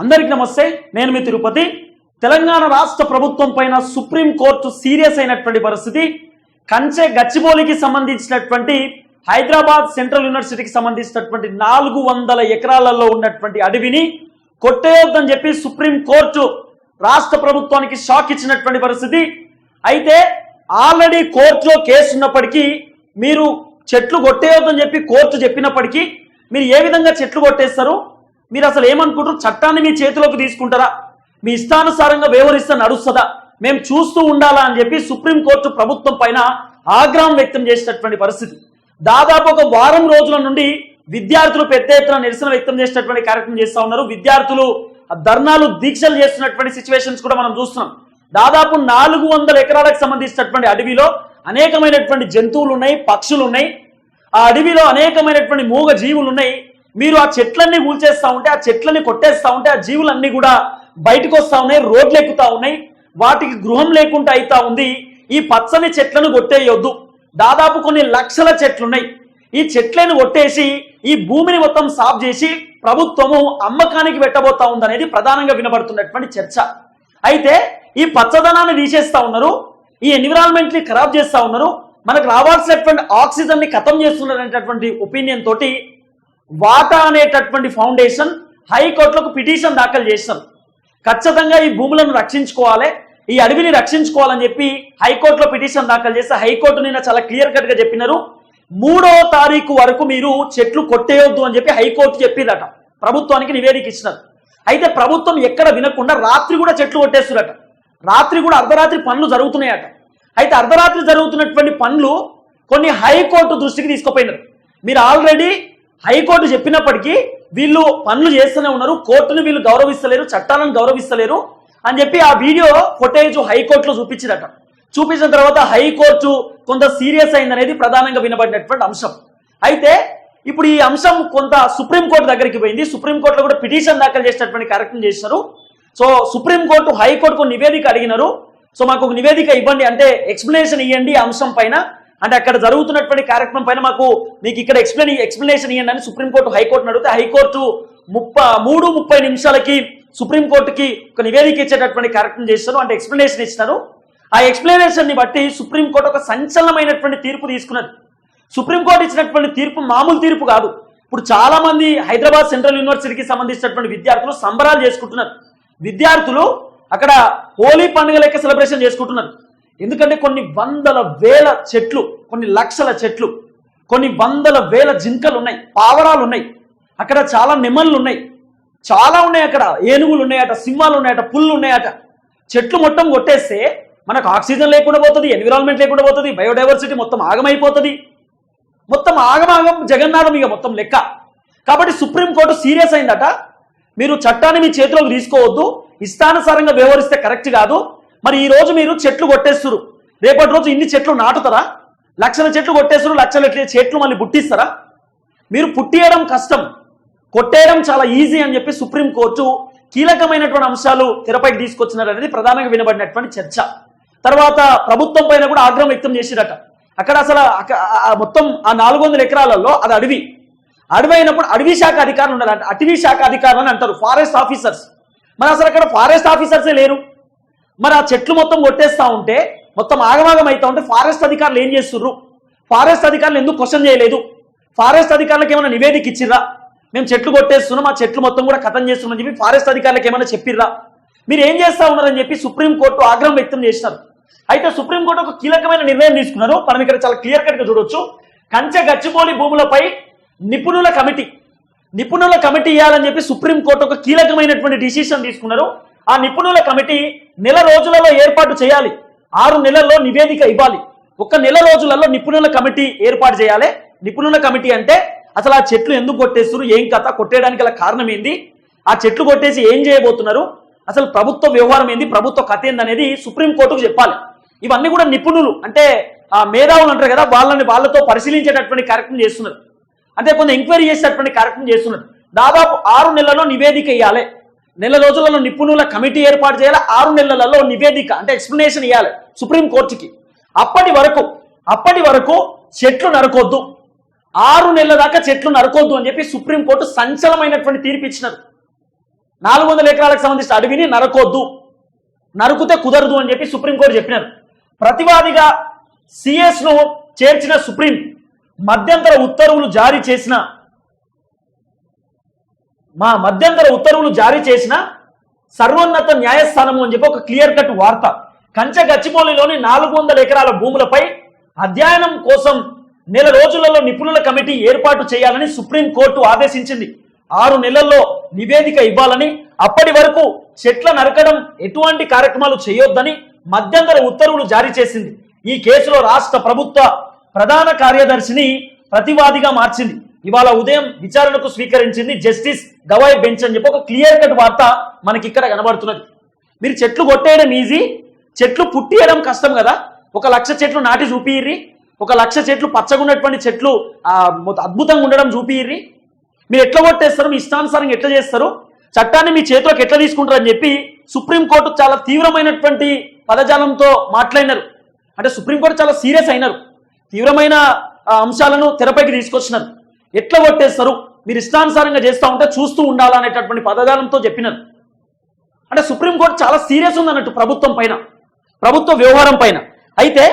అందరికి నమస్తే నేను మీ తిరుపతి. తెలంగాణ రాష్ట్ర ప్రభుత్వం పైన సుప్రీంకోర్టు సీరియస్ అయినటువంటి పరిస్థితి కంచె గచ్చిబౌలికి సంబంధించినటువంటి హైదరాబాద్ సెంట్రల్ యూనివర్సిటీకి సంబంధించినటువంటి నాలుగు వందల ఎకరాలలో ఉన్నటువంటి అడవిని కొట్టేయొద్దని చెప్పి సుప్రీంకోర్టు రాష్ట్ర ప్రభుత్వానికి షాక్ ఇచ్చినటువంటి పరిస్థితి. అయితే ఆల్రెడీ కోర్టులో కేసు ఉన్నప్పటికీ మీరు చెట్లు కొట్టేయొద్దని చెప్పి కోర్టు చెప్పినప్పటికీ మీరు ఏ విధంగా చెట్లు కొట్టేస్తారు? మీరు అసలు ఏమనుకుంటారు చట్టాన్ని మీ చేతిలోకి తీసుకుంటారా? మీ ఇష్టానుసారంగా వ్యవహరిస్తే నడుస్తుందా? మేము చూస్తూ ఉండాలా అని చెప్పి సుప్రీంకోర్టు ప్రభుత్వం పైన ఆగ్రహం వ్యక్తం చేసినటువంటి పరిస్థితి. దాదాపు ఒక వారం రోజుల నుండి విద్యార్థులు పెద్ద ఎత్తున నిరసన వ్యక్తం చేసినటువంటి కార్యక్రమం చేస్తా ఉన్నారు. విద్యార్థులు ధర్నాలు దీక్షలు చేస్తున్నటువంటి సిచ్యువేషన్స్ కూడా మనం చూస్తున్నాం. దాదాపు నాలుగు వందల ఎకరాలకు సంబంధించినటువంటి అడవిలో అనేకమైనటువంటి జంతువులు ఉన్నాయి పక్షులు ఉన్నాయి. ఆ అడవిలో అనేకమైనటువంటి మూగ జీవులు ఉన్నాయి. మీరు ఆ చెట్లన్నీ కూల్చేస్తా ఉంటే ఆ చెట్లని కొట్టేస్తా ఉంటే ఆ జీవులన్నీ కూడా బయటకు వస్తా ఉన్నాయి రోడ్లు ఎక్కుతా ఉన్నాయి వాటికి గృహం లేకుండా అవుతా ఉంది. ఈ పచ్చని చెట్లను కొట్టేయొద్దు. దాదాపు కొన్ని లక్షల చెట్లున్నాయి. ఈ చెట్లను కొట్టేసి ఈ భూమిని మొత్తం సాఫ్ చేసి ప్రభుత్వము అమ్మకానికి పెట్టబోతా ఉందనేది ప్రధానంగా వినబడుతున్నటువంటి చర్చ. అయితే ఈ పచ్చదనాన్ని తీసేస్తా ఉన్నారు ఈ ఎన్విరాన్మెంట్ని ఖరాబ్ చేస్తా ఉన్నారు మనకు రావాల్సినటువంటి ఆక్సిజన్ని ఖతం చేస్తున్నారు అనేటటువంటి ఒపీనియన్ తోటి వాటా అనేటటువంటి ఫౌండేషన్ హైకోర్టులకు పిటిషన్ దాఖలు చేశారు ఖచ్చితంగా ఈ భూములను రక్షించుకోవాలి ఈ అడవిని రక్షించుకోవాలని చెప్పి హైకోర్టులో పిటిషన్ దాఖలు చేస్తే హైకోర్టు నిన్న చాలా క్లియర్ కట్గా చెప్పినారు. మూడో తారీఖు వరకు మీరు చెట్లు కొట్టేయొద్దు అని చెప్పి హైకోర్టు చెప్పిందట ప్రభుత్వానికి నివేదిక ఇచ్చినారు. అయితే ప్రభుత్వం ఎక్కడ వినకుండా రాత్రి కూడా చెట్లు కొట్టేస్తున్నట రాత్రి కూడా అర్ధరాత్రి పనులు జరుగుతున్నాయట. అయితే అర్ధరాత్రి జరుగుతున్నటువంటి పనులు కొన్ని హైకోర్టు దృష్టికి తీసుకుపోయినారు. మీరు ఆల్రెడీ హైకోర్టు చెప్పినప్పటికీ వీళ్ళు పనులు చేస్తూనే ఉన్నారు. కోర్టును వీళ్ళు గౌరవిస్తలేరు చట్టాలను గౌరవిస్తలేరు అని చెప్పి ఆ వీడియో ఫుటేజ్ హైకోర్టులో చూపించినట చూపించిన తర్వాత హైకోర్టు కొంత సీరియస్ అయిందనేది ప్రధానంగా వినబడినటువంటి అంశం. అయితే ఇప్పుడు ఈ అంశం కొంత సుప్రీంకోర్టు దగ్గరికి పోయింది. సుప్రీంకోర్టులో కూడా పిటిషన్ దాఖలు చేసినటువంటి కార్యక్రమం చేసినారు సో సుప్రీంకోర్టు హైకోర్టుకు నివేదిక అడిగినారు. సో మాకు ఒక నివేదిక ఇవ్వండి అంటే ఎక్స్ప్లెనేషన్ ఇవ్వండి ఈ అంశం పైన. అంటే అక్కడ జరుగుతున్నటువంటి కార్యక్రమం పైన మాకు మీకు ఇక్కడ ఎక్స్ప్లెయిన్ ఎక్స్ప్లెనేషన్ ఇవ్వండి అని సుప్రీంకోర్టు హైకోర్టును అడిగితే హైకోర్టు ముప్ప మూడు ముప్పై నిమిషాలకి సుప్రీంకోర్టుకి ఒక నివేదిక ఇచ్చేటటువంటి కార్యక్రమం చేస్తారు. అంటే ఎక్స్ప్లెనేషన్ ఇచ్చినారు ఆ ఎక్స్ప్లెనేషన్ని బట్టి సుప్రీంకోర్టు ఒక సంచలనమైనటువంటి తీర్పు తీసుకున్నది. సుప్రీంకోర్టు ఇచ్చినటువంటి తీర్పు మామూలు తీర్పు కాదు. ఇప్పుడు చాలా మంది హైదరాబాద్ సెంట్రల్ యూనివర్సిటీకి సంబంధించినటువంటి విద్యార్థులు సంబరాలు చేసుకుంటున్నారు. విద్యార్థులు అక్కడ హోలీ పండుగ లెక్క సెలబ్రేషన్ చేసుకుంటున్నారు. ఎందుకంటే కొన్ని వందల వేల చెట్లు కొన్ని లక్షల చెట్లు కొన్ని వందల వేల జింకలు ఉన్నాయి పావరాలు ఉన్నాయి. అక్కడ చాలా నెమళ్ళు ఉన్నాయి. చాలా ఉన్నాయి అక్కడ. ఏనుగులు ఉన్నాయట సింహాలు ఉన్నాయట పుల్లు ఉన్నాయట. చెట్లు మొత్తం కొట్టేస్తే మనకు ఆక్సిజన్ లేకుండా పోతుంది ఎన్విరాన్మెంట్ లేకుండా పోతుంది బయోడైవర్సిటీ మొత్తం ఆగమైపోతుంది. మొత్తం ఆగమాగం జగన్నాథం ఇక మొత్తం లెక్క. కాబట్టి సుప్రీంకోర్టు సీరియస్ అయిందట. మీరు చట్టాన్ని మీ చేతిలోకి తీసుకోవద్దు. ఇష్టానుసారంగా వ్యవహరిస్తే కరెక్ట్ కాదు. మరి ఈ రోజు మీరు చెట్లు కొట్టేస్తురు. రేపటి రోజు ఇన్ని చెట్లు నాటుతారా? లక్షల చెట్లు కొట్టేస్తారు లక్షల చెట్లు మళ్ళీ పుట్టిస్తారా? మీరు పుట్టియడం కష్టం. కొట్టేయడం చాలా ఈజీ అని చెప్పి సుప్రీంకోర్టు కీలకమైనటువంటి అంశాలు తెరపైకి తీసుకొచ్చినారనేది ప్రధానంగా వినబడినటువంటి చర్చ. తర్వాత ప్రభుత్వం పైన కూడా ఆగ్రహం వ్యక్తం చేసిరట. అక్కడ అసలు మొత్తం ఆ నాలుగు వందల ఎకరాలలో అది అడవి. అడవి అయినప్పుడు అడవి శాఖ అధికారులు ఉండాలంటే అటవీ శాఖ అధికారులు అని అంటారు. Forest officers. మరి అసలు అక్కడ ఫారెస్ట్ ఆఫీసర్సే లేరు. మరి ఆ చెట్లు మొత్తం కొట్టేస్తా ఉంటే మొత్తం ఆగమాగం అవుతా ఉంటే ఫారెస్ట్ అధికారులు ఏం చేస్తుర్రు? ఫారెస్ట్ అధికారులు ఎందుకు క్వశ్చన్ చేయలేదు? ఫారెస్ట్ అధికారులకు ఏమైనా నివేదిక ఇచ్చిర్రా? మేము చెట్లు కొట్టేస్తున్నాం ఆ చెట్లు మొత్తం కూడా కథం చేస్తున్నాం చెప్పి ఫారెస్ట్ అధికారులకు ఏమైనా చెప్పిర్రా? మీరు ఏం చేస్తా ఉన్నారని చెప్పి సుప్రీంకోర్టు ఆగ్రహం వ్యక్తం చేసినారు. అయితే సుప్రీంకోర్టు ఒక కీలకమైన నిర్ణయం తీసుకున్నారు. మనం ఇక్కడ చాలా క్లియర్ కట్గా చూడొచ్చు. కంచె గచ్చిపోలి భూములపై నిపుణుల కమిటీ నిపుణుల కమిటీ ఇవ్వాలని చెప్పి సుప్రీంకోర్టు ఒక కీలకమైనటువంటి డిసిషన్ తీసుకున్నారు. ఆ నిపుణుల కమిటీ నెల రోజులలో ఏర్పాటు చేయాలి. ఆరు నెలల్లో నివేదిక ఇవ్వాలి. ఒక నెల రోజులలో నిపుణుల కమిటీ ఏర్పాటు చేయాలి. నిపుణుల కమిటీ అంటే అసలు ఆ చెట్లు ఎందుకు కొట్టేస్తున్నారు? ఏం కథ? కొట్టేయడానికి గల కారణం ఏంది? ఆ చెట్లు కొట్టేసి ఏం చేయబోతున్నారు? అసలు ప్రభుత్వ వ్యవహారం ఏంది? ప్రభుత్వ కథ ఏందనేది సుప్రీంకోర్టుకు చెప్పాలి. ఇవన్నీ కూడా నిపుణులు అంటే ఆ మేధావులు అంటారు కదా వాళ్ళని వాళ్ళతో పరిశీలించేటటువంటి కార్యక్రమం చేస్తున్నారు. అంటే కొంత ఎంక్వైరీ చేసేటటువంటి కార్యక్రమం చేస్తున్నారు. దాదాపు ఆరు నెలల్లో నివేదిక ఇవ్వాలి నెల రోజులలో నిపుణుల కమిటీ ఏర్పాటు చేయాలి? ఆరు నెలలలో నివేదిక అంటే ఎక్స్ప్లెనేషన్ ఇవ్వాలి సుప్రీం కోర్టుకి అప్పటి వరకు అప్పటి వరకు చెట్లు నరకొద్దు. ఆరు నెలల దాకా చెట్లు నరకొద్దు అని చెప్పి సుప్రీంకోర్టు సంచలమైనటువంటి తీర్పు ఇచ్చినారు. నాలుగు వందల ఎకరాలకు సంబంధించిన అడవిని నరకొద్దు. నరుకుతే కుదరదు అని చెప్పి సుప్రీంకోర్టు చెప్పినారు. ప్రతివాదిగా సిఎస్ను చేర్చిన సుప్రీం మధ్యంతర ఉత్తర్వులు జారీ చేసిన మా మధ్యంతర ఉత్తర్వులు జారీ చేసిన సర్వోన్నత న్యాయస్థానము అని చెప్పి ఒక క్లియర్ కట్ వార్త. కంచె గచ్చిబౌలిలోని నాలుగు వందల ఎకరాల భూములపై అధ్యయనం కోసం నెల రోజులలో నిపుణుల కమిటీ ఏర్పాటు చేయాలని సుప్రీంకోర్టు ఆదేశించింది. ఆరు నెలల్లో నివేదిక ఇవ్వాలని అప్పటి వరకు చెట్ల నరకడం ఎటువంటి కార్యక్రమాలు చేయొద్దని మధ్యంతర ఉత్తర్వులు జారీ చేసింది. ఈ కేసులో రాష్ట్ర ప్రభుత్వ ప్రధాన కార్యదర్శిని ప్రతివాదిగా మార్చింది. ఇవాళ ఉదయం విచారణకు స్వీకరించింది జస్టిస్ గవాయ్ బెంచ్ అని చెప్పి ఒక క్లియర్ కట్ వార్త మనకి ఇక్కడ కనబడుతున్నది. మీరు చెట్లు కొట్టేయడం ఈజీ చెట్లు పుట్టియడం కష్టం కదా. ఒక లక్ష చెట్లు నాటి చూపియ్యి ఒక లక్ష చెట్లు పచ్చగున్నటువంటి చెట్లు అద్భుతంగా ఉండడం చూపియ్యి మీరు ఎట్లా కొట్టేస్తారు? మీ ఇష్టానుసారంగా ఎట్లా చేస్తారు? చట్టాన్ని మీ చేతిలోకి ఎట్లా తీసుకుంటారని చెప్పి సుప్రీంకోర్టు చాలా తీవ్రమైనటువంటి పదజాలంతో మాట్లాడినారు. అంటే సుప్రీంకోర్టు చాలా సీరియస్ అయినారు. తీవ్రమైన అంశాలను తెరపైకి తీసుకొచ్చినారు. ఎట్లా కొట్టేస్తారు? మీరు ఇష్టానుసారంగా చేస్తూ ఉంటే చూస్తూ ఉండాలనేటటువంటి పదజాలంతో చెప్పినారు. అంటే సుప్రీంకోర్టు చాలా సీరియస్ ఉంది అన్నట్టు ప్రభుత్వం పైన ప్రభుత్వ వ్యవహారం పైన. అయితే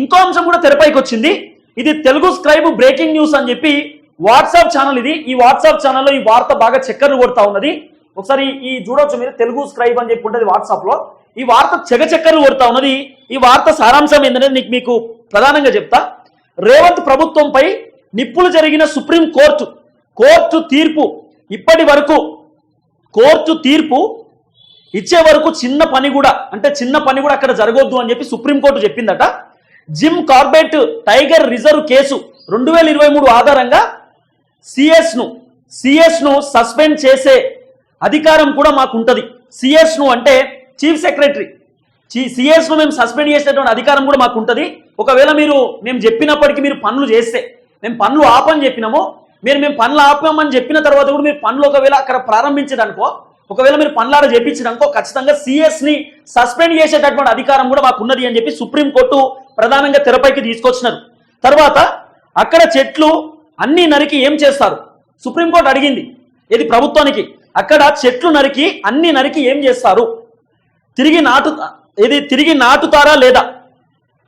ఇంకో అంశం కూడా తెరపైకి వచ్చింది. ఇది తెలుగు స్క్రైబ్ బ్రేకింగ్ న్యూస్ అని చెప్పి వాట్సాప్ ఛానల్ ఇది. ఈ వాట్సాప్ ఛానల్లో ఈ వార్త బాగా చక్కర్లు కొడతా ఉన్నది. ఒకసారి ఈ చూడొచ్చు మీరు తెలుగు స్క్రైబ్ అని చెప్పి ఉంటుంది వాట్సాప్లో ఈ వార్త చెగ చక్కర్లు కొడతా ఉన్నది. ఈ వార్త సారాంశం ఏంటనేది నీకు మీకు ప్రధానంగా చెప్తా. రేవంత్ ప్రభుత్వంపై నిప్పులు జరిగిన సుప్రీం కోర్టు కోర్టు తీర్పు ఇప్పటి వరకు కోర్టు తీర్పు ఇచ్చే వరకు చిన్న పని కూడా అంటే చిన్న పని కూడా అక్కడ జరగొద్దు అని చెప్పి సుప్రీంకోర్టు చెప్పిందట. Jim Corbett tiger reserve case రెండు వేల ఇరవై మూడు ఆధారంగా సిఎస్ను సిఎస్ను సస్పెండ్ చేసే అధికారం కూడా మాకు ఉంటుంది సిఎస్ను అంటే చీఫ్ సెక్రటరీ. చీ ను మేము సస్పెండ్ చేసేటువంటి అధికారం కూడా మాకు ఉంటుంది ఒకవేళ మీరు మేము చెప్పినప్పటికీ మీరు పనులు చేస్తే మేము పనులు ఆపని చెప్పినాము. మీరు మేము పనులు ఆపామని చెప్పిన తర్వాత కూడా మీరు పనులు ఒకవేళ అక్కడ ప్రారంభించడానికో ఒకవేళ మీరు పనులాడ చేపించడానికో ఖచ్చితంగా సిఎస్ని సస్పెండ్ చేసేటటువంటి అధికారం కూడా మాకు ఉన్నది అని చెప్పి సుప్రీంకోర్టు ప్రధానంగా తెరపైకి తీసుకొచ్చినారు. తర్వాత అక్కడ చెట్లు అన్ని నరికి ఏం చేస్తారు? సుప్రీంకోర్టు అడిగింది. ఇది ప్రభుత్వానికి? అక్కడ చెట్లు నరికి అన్ని నరికి ఏం చేస్తారు? తిరిగి నాటు ఇది తిరిగి నాటుతారా లేదా?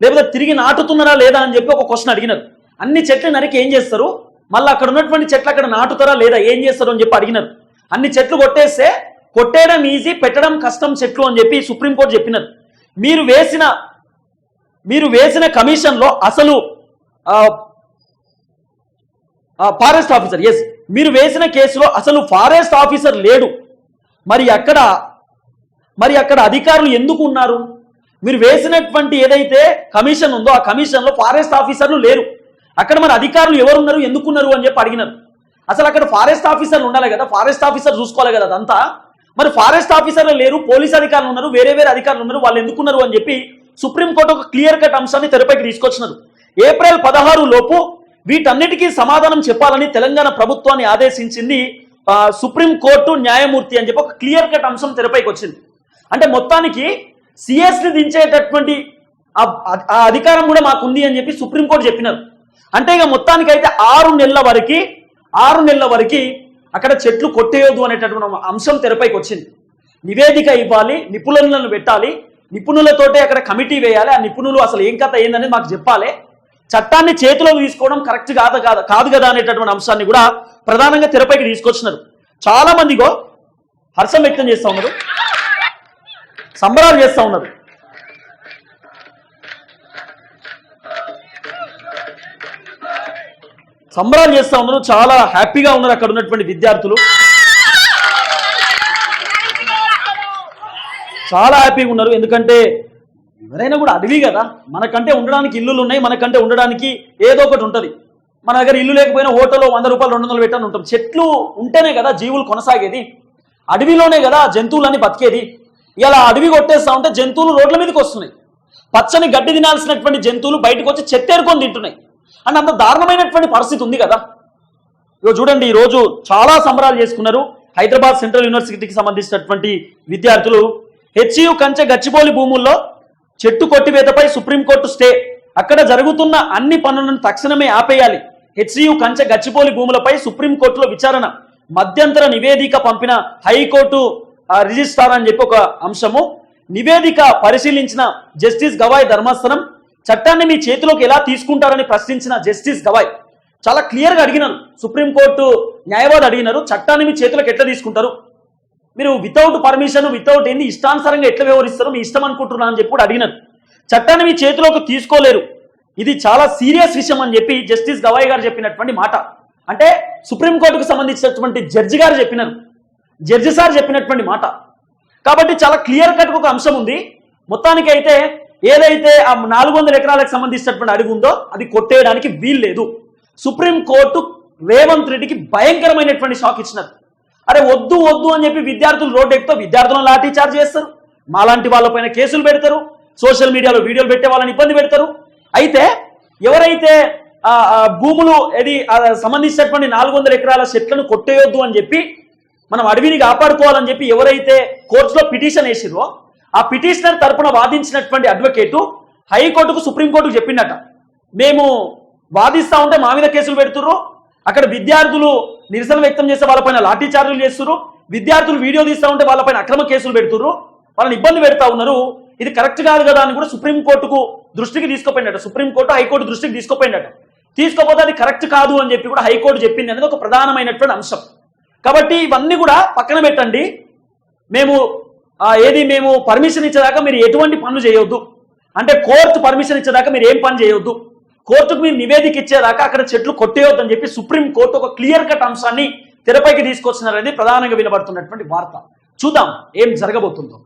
లేకపోతే తిరిగి నాటుతున్నారా లేదా అని చెప్పి ఒక క్వశ్చన్ అడిగినారు. అన్ని చెట్లు నరికి ఏం చేస్తారు? మళ్ళీ అక్కడ ఉన్నటువంటి చెట్లు అక్కడ నాటుతారా లేదా? ఏం చేస్తారు అని చెప్పి అడిగినారు. అన్ని చెట్లు కొట్టేస్తే కొట్టేయడం ఈజీ పెట్టడం కష్టం చెట్లు అని చెప్పి సుప్రీంకోర్టు చెప్పినారు. మీరు వేసిన మీరు వేసిన కమిషన్లో అసలు ఫారెస్ట్ ఆఫీసర్ ఎస్ మీరు వేసిన కేసులో అసలు ఫారెస్ట్ ఆఫీసర్ లేడు. మరి అక్కడ మరి అక్కడ అధికారులు ఎందుకు ఉన్నారు? మీరు వేసినటువంటి ఏదైతే కమిషన్ ఉందో ఆ కమిషన్లో ఫారెస్ట్ ఆఫీసర్లు లేరు. అక్కడ మరి అధికారులు ఎవరున్నారు ఎందుకున్నారు అని చెప్పి అడిగినారు. అసలు అక్కడ ఫారెస్ట్ ఆఫీసర్లు ఉండాలి కదా ఫారెస్ట్ ఆఫీసర్ చూసుకోవాలి కదా అదంతా? మరి ఫారెస్ట్ ఆఫీసర్లు లేరు పోలీస్ అధికారులు ఉన్నారు వేరే వేరే అధికారులు ఉన్నారు వాళ్ళు ఎందుకున్నారు అని చెప్పి సుప్రీంకోర్టు ఒక క్లియర్ కట్ అంశాన్ని తెరపైకి తీసుకొచ్చినారు. ఏప్రిల్ పదహారు లోపు వీటన్నిటికీ సమాధానం చెప్పాలని తెలంగాణ ప్రభుత్వాన్ని ఆదేశించింది సుప్రీంకోర్టు న్యాయమూర్తి అని చెప్పి ఒక క్లియర్ కట్ అంశం తెరపైకి వచ్చింది. అంటే మొత్తానికి సిఎస్ని దించేటటువంటి ఆ- అధికారం కూడా మాకు ఉంది అని చెప్పి సుప్రీంకోర్టు చెప్పినారు. అంటే ఇక మొత్తానికైతే ఆరు నెలల వరకు ఆరు నెలల వరకు అక్కడ చెట్లు కొట్టేయొద్దు అనేటటువంటి అంశం తెరపైకి వచ్చింది. నివేదిక ఇవ్వాలి నిపుణులను పెట్టాలి నిపుణులతోటే అక్కడ కమిటీ వేయాలి ఆ నిపుణులు అసలు ఏం కథ ఏందని మాకు చెప్పాలి. చట్టాన్ని చేతిలో తీసుకోవడం కరెక్ట్ కాదు కాదు కాదు కదా అనేటటువంటి అంశాన్ని కూడా ప్రధానంగా తెరపైకి తీసుకొచ్చినారు. చాలా మందిగో హర్షం వ్యక్తం చేస్తా ఉన్నారు సంబరాలు చేస్తా ఉన్నారు. సంబరాలు చేస్తా ఉన్నారు చాలా హ్యాపీగా ఉన్నారు అక్కడ ఉన్నటువంటి విద్యార్థులు. చాలా హ్యాపీగా ఉన్నారు. ఎందుకంటే ఎవరైనా కూడా అడవి కదా. మనకంటే ఉండడానికి ఇల్లులు ఉన్నాయి. మనకంటే ఉండడానికి ఏదో ఒకటి ఉంటుంది. మన దగ్గర ఇల్లు లేకపోయినా హోటల్లో వంద రూపాయలు రెండు వందలు పెట్టని ఉంటాం చెట్లు ఉంటేనే కదా జీవులు కొనసాగేది. అడవిలోనే కదా జంతువులన్నీ బతికేది. ఇలా అడవి కొట్టేస్తా ఉంటే జంతువులు రోడ్ల మీదకి వస్తున్నాయి. పచ్చని గడ్డి తినాల్సినటువంటి జంతువులు బయటకు వచ్చి చెత్తేరుకొని తింటున్నాయి. అంటే అంత దారుణమైనటువంటి పరిస్థితి ఉంది కదా. ఇగో చూడండి ఈ రోజు చాలా సంబరాలు చేసుకున్నారు. హైదరాబాద్ సెంట్రల్ యూనివర్సిటీకి సంబంధించినటువంటి విద్యార్థులు హెచ్యు కంచె గచ్చిబోలి భూముల్లో చెట్టు కొట్టివేతపై సుప్రీంకోర్టు స్టే. అక్కడ జరుగుతున్న అన్ని పనులను తక్షణమే ఆపేయాలి. హెచ్యు కంచె గచ్చిపోలి భూములపై సుప్రీంకోర్టులో విచారణ మధ్యంతర నివేదిక పంపిన హైకోర్టు రిజిస్ట్రార్ అని చెప్పి ఒక అంశము. నివేదిక పరిశీలించిన జస్టిస్ గవాయ్ ధర్మాసనం చట్టాన్ని మీ చేతిలోకి ఎలా తీసుకుంటారని ప్రశ్నించిన జస్టిస్ గవాయ్ చాలా క్లియర్గా అడిగినారు. సుప్రీంకోర్టు న్యాయవాది అడిగినారు చట్టాన్ని మీ చేతిలోకి ఎట్లా తీసుకుంటారు? మీరు వితౌట్ పర్మిషన్ వితౌట్ ఏంది ఇష్టానుసారంగా ఎట్లా వ్యవహరిస్తారు? మీ ఇష్టం అనుకుంటున్నా అని చెప్పి కూడా అడిగినారు. చట్టాన్ని మీ చేతిలోకి తీసుకోలేరు. ఇది చాలా సీరియస్ విషయం అని చెప్పి జస్టిస్ గవాయ్ గారు చెప్పినటువంటి మాట. అంటే సుప్రీంకోర్టుకు సంబంధించినటువంటి జడ్జి గారు చెప్పినారు. జడ్జి సార్ చెప్పినటువంటి మాట. కాబట్టి చాలా క్లియర్ కట్ ఒక అంశం ఉంది. మొత్తానికి అయితే ఏదైతే ఆ నాలుగు వందల ఎకరాలకు సంబంధించినటువంటి అడుగు ఉందో అది కొట్టేయడానికి వీల్లేదు. సుప్రీంకోర్టు రేవంత్ రెడ్డికి భయంకరమైనటువంటి షాక్ ఇచ్చినారు అరే వద్దు వద్దు అని చెప్పి విద్యార్థులు రోడ్డు ఎక్కుతో విద్యార్థులను లాఠీ చార్జ్ చేస్తారు. మాలాంటి వాళ్ళపైన కేసులు పెడతారు. సోషల్ మీడియాలో వీడియోలు పెట్టే వాళ్ళని ఇబ్బంది పెడతారు. అయితే ఎవరైతే భూములు ఏది సంబంధించినటువంటి నాలుగు వందల ఎకరాల చెట్లను కొట్టేయొద్దు అని చెప్పి మనం అడవిని కాపాడుకోవాలని చెప్పి ఎవరైతే కోర్టులో పిటిషన్ వేసిరో ఆ పిటిషనర్ తరపున వాదించినటువంటి అడ్వకేటు హైకోర్టుకు సుప్రీంకోర్టుకు చెప్పిండట మేము వాదిస్తా ఉంటే మా మీద కేసులు పెడుతుర్రు. అక్కడ విద్యార్థులు నిరసన వ్యక్తం చేసే వాళ్ళపైన లాఠీ చార్జీలు చేస్తుర్రు. విద్యార్థులు వీడియో తీస్తా ఉంటే వాళ్ళపైన అక్రమ కేసులు పెడుతుర్రు. వాళ్ళని ఇబ్బంది పెడతా ఉన్నారు. ఇది కరెక్ట్ కాదు కదా అని కూడా సుప్రీంకోర్టుకు దృష్టికి తీసుకుపోయిందట. సుప్రీంకోర్టు హైకోర్టు దృష్టికి తీసుకుపోయిందట. తీసుకోపోతే అది కరెక్ట్ కాదు అని చెప్పి కూడా హైకోర్టు చెప్పింది. అనేది ఒక ప్రధానమైనటువంటి అంశం. కాబట్టి ఇవన్నీ కూడా పక్కన పెట్టండి. మేము ఏది మేము పర్మిషన్ ఇచ్చేదాకా మీరు ఎటువంటి పనులు చేయొద్దు. అంటే కోర్టు పర్మిషన్ ఇచ్చేదాకా మీరు ఏం పని చేయొద్దు. కోర్టుకు మీరు నివేదిక ఇచ్చేదాకా అక్కడ చెట్లు కొట్టేయొద్దు అని చెప్పి సుప్రీం కోర్టు ఒక క్లియర్ కట్ అంశాన్ని తెరపైకి తీసుకొచ్చినారనేది ప్రధానంగా వినబడుతున్నటువంటి వార్త. చూద్దాం ఏం జరగబోతుందో.